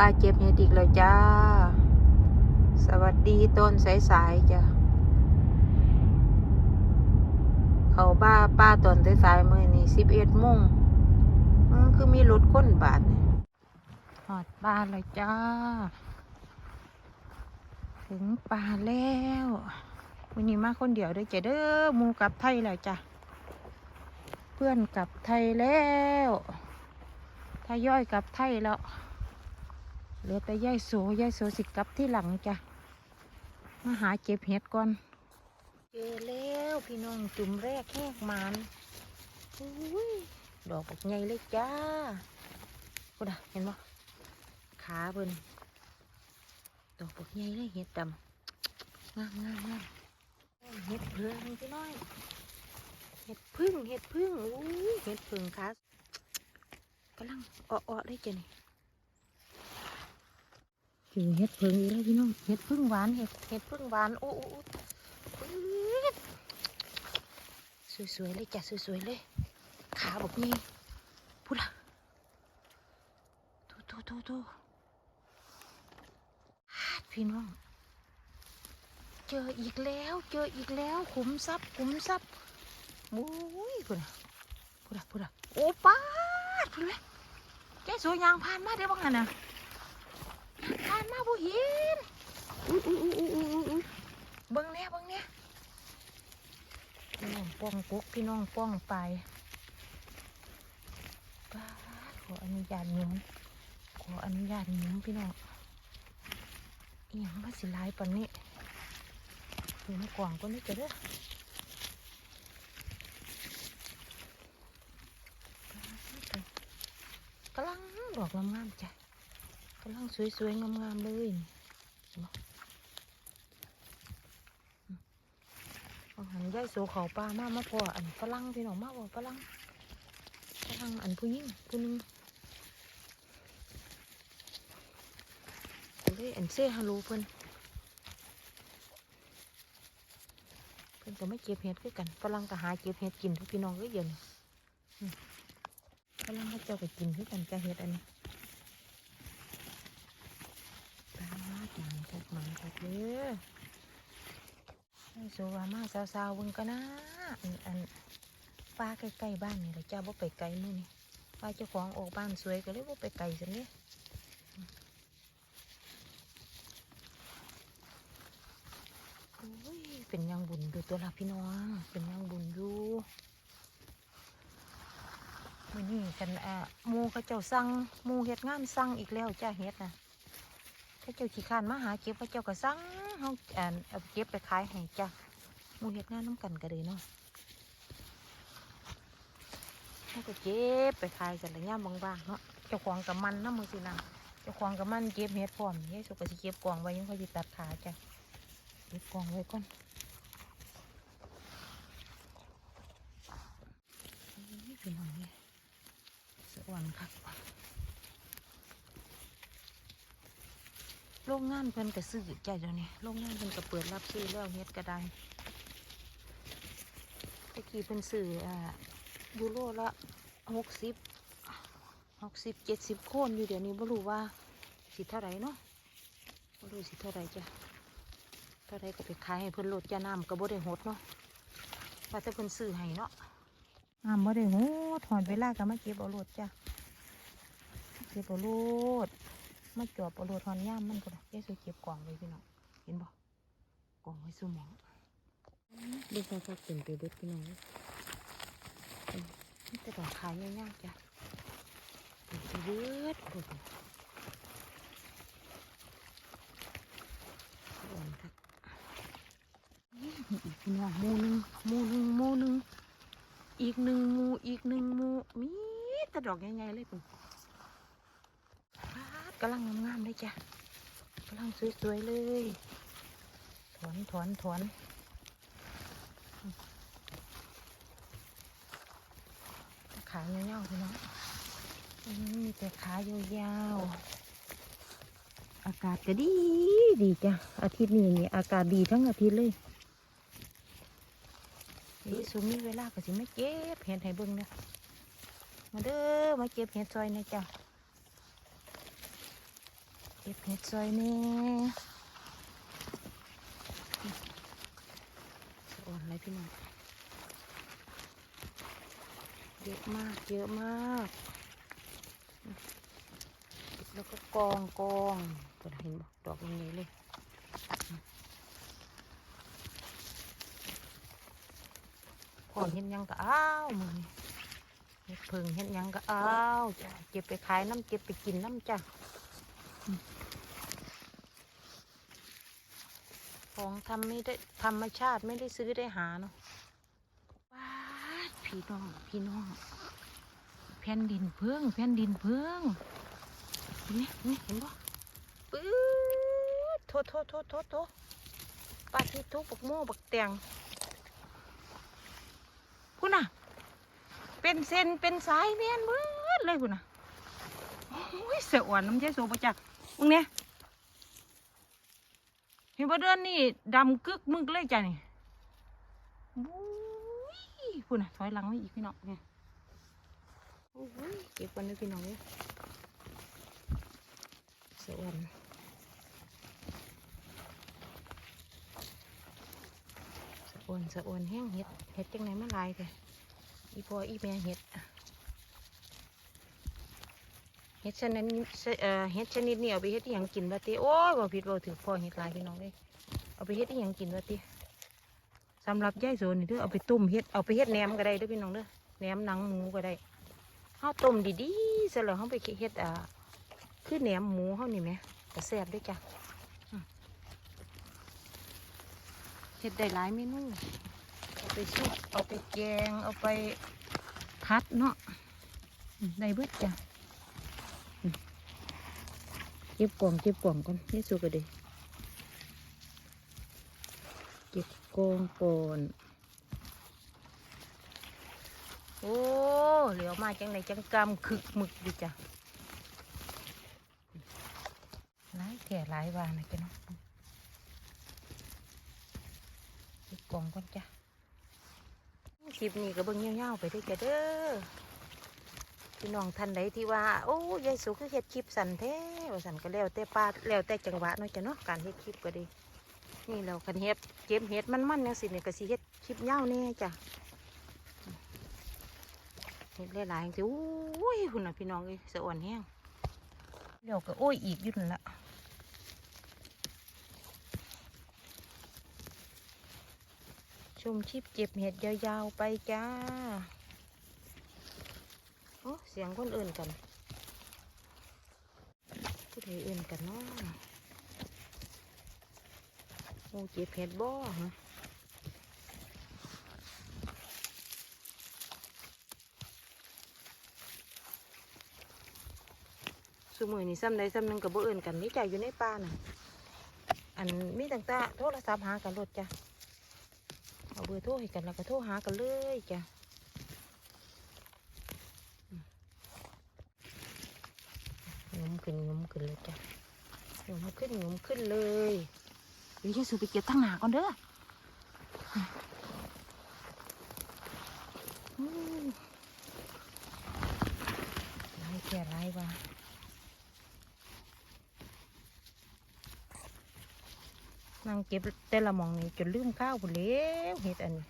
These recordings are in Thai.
ป้าเก็บเห็ดอีกแล้วจ้า สวัสดีต้นสายๆจ้ะ เขาบ้าป้าตอนสายๆมือนี่สิบเอ็ดโมงมันคือมีรถค้นบาทหอดบ้านเลยจ้า ถึงป่าแล้ววันนี้มาคนเดียวเด้อจ้ะเด้อมูกลับไทยแล้วจ้ะ เพื่อนกลับไทยแล้วถ้าย่อยกลับไทยแล้ว เหลือแต่ย่ายโสย่ายโสสิกลับที่หลังจ้ะ มาหาเก็บเห็ดก่อน เจอแล้วพี่น้องจุ่มแรกแหกหมันอุ้ยดอกบักใหญ่เลยจ้ากูดะเห็นบ่ขาเพิ่นดอกบักใหญ่เลยเห็ดดำงามงามงามเห็ดเพิ่งพี่น้อยเห็ดพึ่งเห็ดพึ่งอุ้ยเห็ดพึ่งค่ะกำลังอ้อๆเลยจ้ะนี่ เจอเห็ดพึ่งอีกแล้วพี่น้องเห็ดพึ่งหวานเห็ดเห็ดพึ่งหวานโอ้โอ้โอ้อื้อสวยๆเลยจ้ะสวยๆเลยขาบอกนี่พูดละโตโตโตโตฮาพี่น้อง เจออีกแล้วเจออีกแล้วขุมทรัพย์ขุมทรัพย์โอ้ยพูดอะพูดอะพูดอะโอ้ป้าดพูดเลยแกสวยยางผ่านมาได้บ้างอะนะ บ่เห็นอุ้ยอุ้ยอุ้ยอุ้ยอุ้ยเบิ่งเนี่ยเบิ่งเนี่ยพี่น้องป้องกุ๊กพี่น้องป้องไปป้าขออนุญาตหนุ่มขออนุญาตหนุ่มพี่น้องเอียงมาสิลายปานนี้ดูมากว่างก็ไม่เจอเด้อกำลังดอกงามๆจ้ะำลังสวยๆงามๆเลยหันย่ายโซเขาปลามากมาพออันฝรั่งพี่น้องมาบ่าฝรั่งฝรั่งอันผู้หญิงผู้นึงก็เลยอันเซ่ฮัลโหลเพิ่อนเพิ่อนก็ไม่เก็บเห็ดคือกันฝรั่งก็หาเก็บเห็ดกินทุกพี่น้องก็เย็นกำลังเขาเจ้าไปกินคือกันจะเฮ็ดอันนี้ปลาหมันคักหมันคักเด้ อให้โซวามาสาวๆเบิ่งกันนะอันปลาใกล้ๆบ้านนี่แหละเจ้าบ่ไปไกลมื้อนี่ว่าเจ้าของออกบ้านสวยก็เลยบ่ไปไกลซั่นเด้โอ้ยเป็นยังบุญดูตัวละพี่น้อง เป็นยังบุญอยู่มื่อนี้กันอะหมูเขาเจ้าสั่งหมูเฮ็ดงานสั่งอีกแล้วจ้าเฮ็ดนะ เขาเจ้าขี้ข้านมาหาเก็บเขาเจ้าก็สั่งเขาอ่านเอาเก็บไปขายให้จ้ามูเห็ดงานน้ำกันก็เลยเนาะเขาก็เก็บไปขายกันระยะบางๆเนาะเจ้าของกับมันน้ำมือสินะเจ้าของกับมันเก็บเห็ดพร้อมเฮ้ยสุกสิเก็บกล่องไว้ยังเขาจะตัดขาจ้ะเก็บกล่องไว้ก่อนเป็นหอย สวรรค์ครับ โรงงานเพิ่นก็ซื้อใจเดี๋ยวนี้โรงงานเพิ่นก็เปิดรับซื้อแล้วเฮ็ดก็ได้ตะกี้เพิ่นซื้ออ่ายูโรละหกสิบหกสิบเจ็ดสิบโคนอยู่เดี๋ยวนี้บ่รู้ว่าสิเท่าไหรเนาะบ่รู้สิเท่าไหรจ้ะเท่าไหรก็ไปขายให้เพิ่นลดจ้าน้ำก็บ่ได้หดเนาะว่าแต่เพิ่นซื้อให้เนาะน้ำบ่ได้โหถอนเวลาก็มาเก็บเอาโลดจ้ะเก็บเอาโลด มาจอบเอาโลดถอนย่ามมันก็ได้ยายสวยเก็บกล่องไว้พี่น้องเห็นบ่กล่องไว้สู้หมองดูเขาก็เป็นไปเบิดพี่น้องอืมนี่แต่ดอกขายยากๆจ้ะเป็นไปเบิดโอ้โหอ่อนครับนี่อีกพี่น้องหมูหนึ่งหมูหนึ่งหมูหนึ่งอีกหนึ่งหมูอีกหนึ่งหมูมีแต่ดอกใหญ่ๆเลยคุณ กำลังงามๆเลยจ้ะกำลังสวยๆเลย ถอนถอนถอนขาเงาวๆพี่น้องอืมมีแต่ขายาวๆอากาศก็ดีดีจ้ะ อาทิตย์นี้นี่อากาศดีทั้งอาทิตย์เลยนี่สูงมีเวลาก็สิมาเก็บเห็ดให้เบิ่งเนี่ยมาเด้อมาเก็บเห็ดซอยนะจ้ะ ก็บเห็ดซอยแน่สะอ่อนเลยพี่น้องเยอะมากเยอะมากแล้วก็กองกองเปิดเห็นบอกดอกนนี้เลยพอเห็นยังก็อ้าวมือนี้เพิ่งเห็นยังก็อ้าวจ้ะเก็บไปขายน้ำเก็บไปกินน้ำจ้ะม ของทำไม่ได้ธรรมชาติไม่ได้ซื้อได้หาเนาะว้าพี่น้องพี่น้องแผ่นดินเพิ่งแผ่นดินเพิ่งนี่นี่เห็นปะปื๊ดโทษโทษโทษโทษโทษปลาที่ทุกบักโม่บักแตงคุณน่ะ เป็นเส้นเป็นสายเมียนเบิดเลยคุณน่ะโอ้ยเสียอ่อนน้ำใจโซประจักษ์มึงเนี่ย เห็นบ่าเดินนี่ดำกึกมึกเลยจ้ะนี่บุ้ยคุณนะถอยหลังไมาอีกพี่น้องเนี่ยโอ้ยเก็บกันเลยพี่น้องเลยเสียอ่อนสะอ่อนสะอ่อนแห้งเห็ดเห็ดจังไหนมาลายแต่อีพออีแม่เห็ด เห็ดชนิดนี้เอ่อเห็ดชนิดนี้เอาไปเห็ดอหย่างกินวะติโอ้ยบ่ผิดบ่ถือพ่อเห็ดหลายพี่น้องเลยเอาไปเห็ดอหย่างกินวะติสำหรับย่ายโซนนี่เด้อเอาไปต้มเห็ดเอาไปเห็ดแหนมก็ได้เด้อพี่น้องเด้อแหนมหนังหมูก็ได้เฮาต้มดีๆเสร็จแล้วเฮาไปเฮ็ดอ่าคือแหนมหมูเฮานี่แหมก็แซ่บด้วยจ้ะเฮ็ดได้หลายเมนูเอาไปซุปเอาไปแกงเอาไปพัดเนาะได้เบิดจ้ะ เก็บกล่องเก็บกล่องก่อนนี่สุกก็ดีเก็บกล่องก่อนโอ้เหลียวมาจังไหนจังกำคึกหมึกดีจ้ะหลายแก่หลายวานะจ้ะเนาะเก็บกล่องก่อนจ้ะคลิปนี้ก็เบิ่งเงาวๆไปเด้วยจ้ะเด้อ พี่น้องท่านใดที่ว่า โอ้ยายสุคือเฮ็ดคลิปสั่นแท้ว่าสั่นก็แล้วแต่ป้าแล้วแต่จังหวะเนาะจ้ะเนาะการเฮ็ดคลิปก็ดี นี่เราคันเฮ็ดเก็บเฮ็ดมันๆจังซี่นี่ยก็สิเฮ็ดคลิปยาวแน่จ้ะเฮ็ดหลายๆจังซี่โอ้ยหุ่นน่ะพี่น้องเอ้ยสะอ่อนแห้งแล้วก็โอ้ยอีกยู่นละชมชิปเจ็บเห็ดยาวๆไปจ้า โอ้เสียงคนอื่นกันผู้ใดอื่นกันเนาะโอ้เจ็บเห็ดบ่ฮะสมือนี่ซ้ำใดซ้ำหนึ่งกับบ่อื่นกันนี่ใจอยู่ในป่าน่ะอันมีต่างๆโทรศัพท์หากันรถจ้ะเอาเบอร์โทรให้กันแล้วก็โทรหากันเลยจ้ะอืม งมขึ้นงมขึ้นเลยจ้ะงมขึ้นงมขึ้นเลยเดี๋ยวจะสูไปเก็บตั้งหนาก่อนเด้ออืมลายแก่ลายว่ะนั่งเก็บแต่ละหมองนี่จนลืมข้าวหมดแล้วเห็ดอันนี้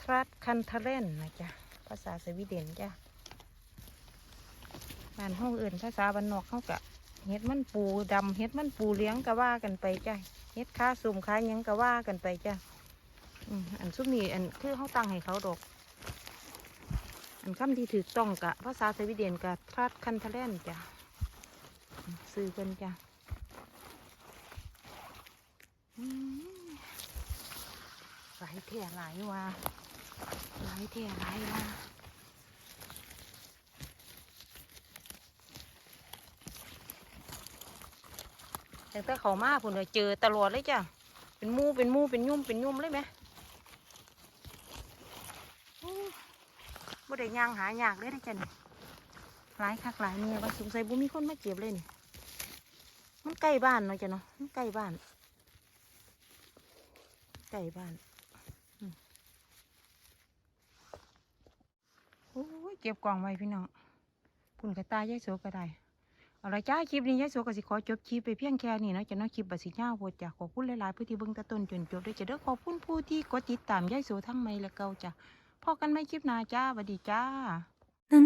ทรัดคันทะเลนนะจ๊ะ ภาษาสวีเดนจ้ะ บ้านห้องอื่นภาษาบ้านนอกเขากะเห็ดมันปูดำเห็ดมันปูเลี้ยงก็ว่ากันไปจ้ะเห็ดค้าสุ่มค้ายังก็ว่ากันไปจ้ะอันซุมนี้อันคือเขาตั้งให้เขาดอกอันคำที่ถูกต้องกะภาษาสวีเดนกะทรัดคันทะเลนจ้ะซื้อกันจ้ะหลายเท่หลายว่าหลายเท่หลายว่า แต่แต่เขามาผมเลยเจอตลอดเลยจ้ะ เป็นมูเป็นมูเป็นยุ่มเป็นยุ่มเลยไหมบ่ได้ย่างหายากเลยได้จ้ะนี่หลายคักหลายเนี่ยว่าสงสัยบุมีคนมาเก็บเลยนี่ มันใกล้บ้านเนาะจ้ะเนาะ มันใกล้บ้านไก่บ้านโอ้ยเก็บกล่องไว้พี่น้องปุ่นกระตายยายโสก็ได้ เอาละจ้าคลิปนี้ยายโสก็สิขอจบคลิปไปเพียงแค่นี้เนาะจะน้องคลิปบัสิยาโพดจ้ะขอบคุณหลายๆผู้ที่เบิ่งตะต้นจนจบด้วยจะเด้อขอบคุณผู้ที่กดติดตามยายโสทั้งไม่และเก่าจ้ะพอกันไม่คลิปหน้าจ้าสวัสดีจ้า